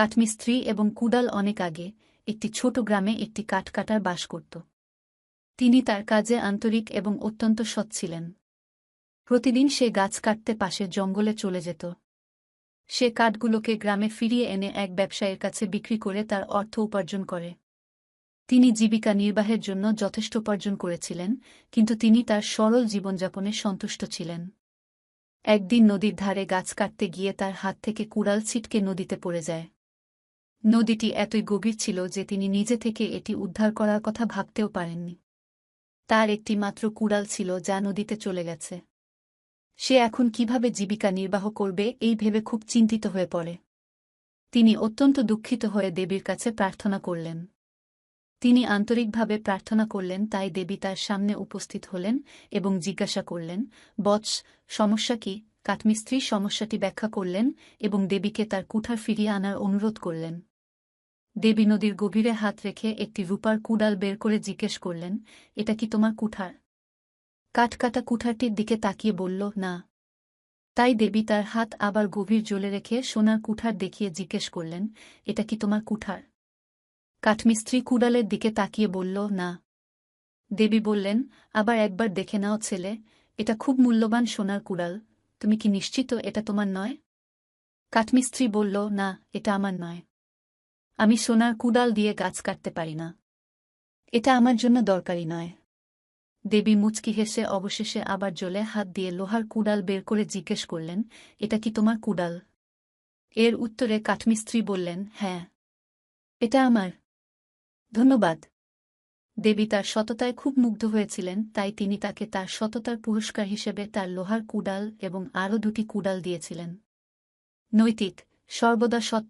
কাঠমিস্ত্রি এবং কুডাল অনেক আগে একটি ছোট গ্রামে একটি কাঠকাটার বাস করত। তিনি তার কাজে আন্তরিক এবং অত্যন্ত সৎ ছিলেন। প্রতিদিন সে গাছ কাটতে পাশে জঙ্গলে চলে যেত। সে কাঠগুলোকে গ্রামে ফিরিয়ে এনে এক ব্যবসায়ীর কাছে বিক্রি করে তার অর্থ উপার্জন করে। তিনি জীবিকা নির্বাহের জন্য যথেষ্ট উপার্জন করেছিলেন, কিন্তু তিনি তার সরল জীবনযাপনে সন্তুষ্ট ছিলেন। একদিন নদীর ধারে গাছ কাটতে গিয়ে তার হাত থেকে কুড়াল ছিটকে নদীতে পড়ে যায়। নদীটি এতই গভীর ছিল যে তিনি নিজে থেকে এটি উদ্ধার করার কথা ভাবতেও পারেননি। তার একটি মাত্র কুড়াল ছিল যা নদীতে চলে গেছে। সে এখন কীভাবে জীবিকা নির্বাহ করবে এই ভেবে খুব চিন্তিত হয়ে পড়ে। তিনি অত্যন্ত দুঃখিত হয়ে দেবীর কাছে প্রার্থনা করলেন। তিনি আন্তরিকভাবে প্রার্থনা করলেন, তাই দেবী তার সামনে উপস্থিত হলেন এবং জিজ্ঞাসা করলেন, বৎস, সমস্যা কি? কাঠমিস্ত্রি সমস্যাটি ব্যাখ্যা করলেন এবং দেবীকে তার কুঠার ফিরিয়ে আনার অনুরোধ করলেন। দেবী নদীর গভীরে হাত রেখে একটি রূপার কুডাল বের করে জিজ্ঞেস করলেন, এটা কি তোমার কুঠার? কাঠকাটা কুঠারটির দিকে তাকিয়ে বলল, না। তাই দেবী তার হাত আবার গভীর জ্বলে রেখে সোনার কুঠার দেখিয়ে জিজ্ঞেস করলেন, এটা কি তোমার কুঠার? কাঠমিস্ত্রি কুড়ালের দিকে তাকিয়ে বলল, না। দেবী বললেন, আবার একবার দেখে নাও ছেলে, এটা খুব মূল্যবান সোনার কুড়াল, তুমি কি নিশ্চিত এটা তোমার নয়? কাঠমিস্ত্রি বলল, না, এটা আমার নয়। আমি সোনার কুড়াল দিয়ে গাছ কাটতে পারি না। এটা আমার জন্য দরকারি নয়। দেবী মুচকি হেসে অবশেষে আবার জলে হাত দিয়ে লোহার কুড়াল বের করে জিজ্ঞেস করলেন, এটা কি তোমার কুড়াল? এর উত্তরে কাঠমিস্ত্রি বললেন হ্যাঁ। এটা আমার। ধন্যবাদ। দেবী তার সততায় খুব মুগ্ধ হয়েছিলেন, তাই তিনি তাকে তার সততার পুরস্কার হিসেবে তার লোহার কুডাল এবং আরও দুটি কুডাল দিয়েছিলেন। নৈতিক, সর্বদা সৎ